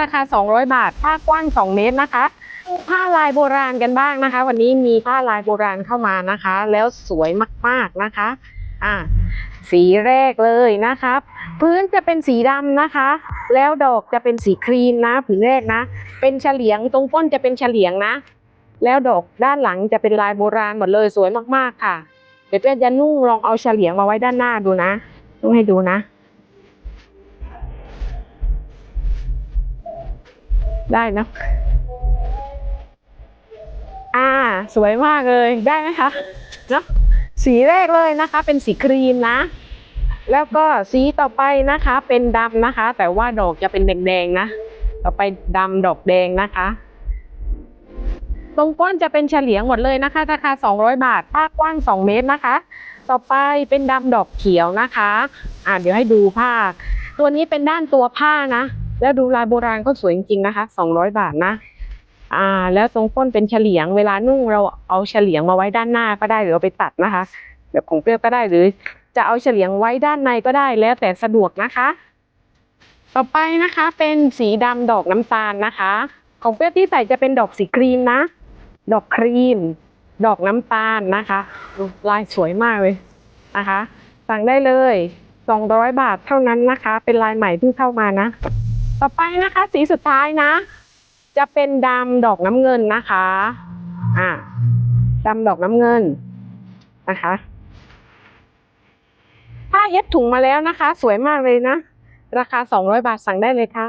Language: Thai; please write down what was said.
ราคา 200 บาทผ้ากว้าง 2 เมตรนะคะผ้าลายโบราณกันบ้างนะคะ วันนี้มีผ้าลายโบราณเข้ามานะคะ แล้วสวยมากๆนะคะ อ่าสีแรกเลยนะครับ พื้นจะเป็นสีดำนะคะ แล้วดอกจะเป็นสีครีมนะผืนแรกนะ เป็นเฉลียงตรงก้นจะเป็นเฉลียงนะ แล้วดอกด้านหลังจะเป็นลายโบราณหมดเลยสวยมากๆค่ะ เดี๋ยวเพื่อนจะนุ่งลองเอาเฉลียงมาไว้ด้านหน้าดูนะนุ่งให้ดูนะ ได้นะ อ่า สวยมากเลยได้ไหมคะเนอะสีแรกเลยนะคะ เป็นสีครีมนะ แล้วก็สีต่อไปนะคะ เป็นดำนะคะ แต่ว่าดอกจะเป็นแดงๆนะ ต่อไปดำดอกแดงนะคะ ตรงก้นจะเป็นเฉลียงหมดเลยนะคะราคา 200 บาทผ้ากว้าง 2 เมตรนะคะ ต่อไปเป็นดำดอกเขียวนะคะ อ่าเดี๋ยวให้ดูผ้า ตัวนี้เป็นด้านตัวผ้านะ แล้วดูลายโบราณก็สวยจริงๆนะคะ200บาทนะ อ่า แล้วตรงก้นเป็นเฉลียง เวลานุ่งเราเอาเฉลียงมาไว้ด้านหน้าก็ได้หรือเอาไปตัดนะคะ แบบของเปรี้ยวก็ได้หรือ จะเอาเฉลียงไว้ด้านในก็ได้แล้วแต่สะดวกนะคะ ต่อไปนะคะเป็นสีดำดอกน้ำตาลนะคะ ของเปรี้ยวที่ใส่จะเป็นดอกสีครีมนะ ดอกครีม ดอกน้ำตาลนะคะดูลายสวยมากเลยนะคะ สั่งได้เลย200 บาทเท่านั้นนะคะ เป็นลายใหม่เพิ่งเข้ามานะ ต่อไปนะคะ สีสุดท้ายนะ จะเป็นดำดอกน้ำเงินนะคะ อ่าดำดอกน้ำเงินนะคะ ถ้าเย็บถุงมาแล้วนะคะ สวยมากเลยนะ ราคา 200 บาทสั่งได้เลยค่ะ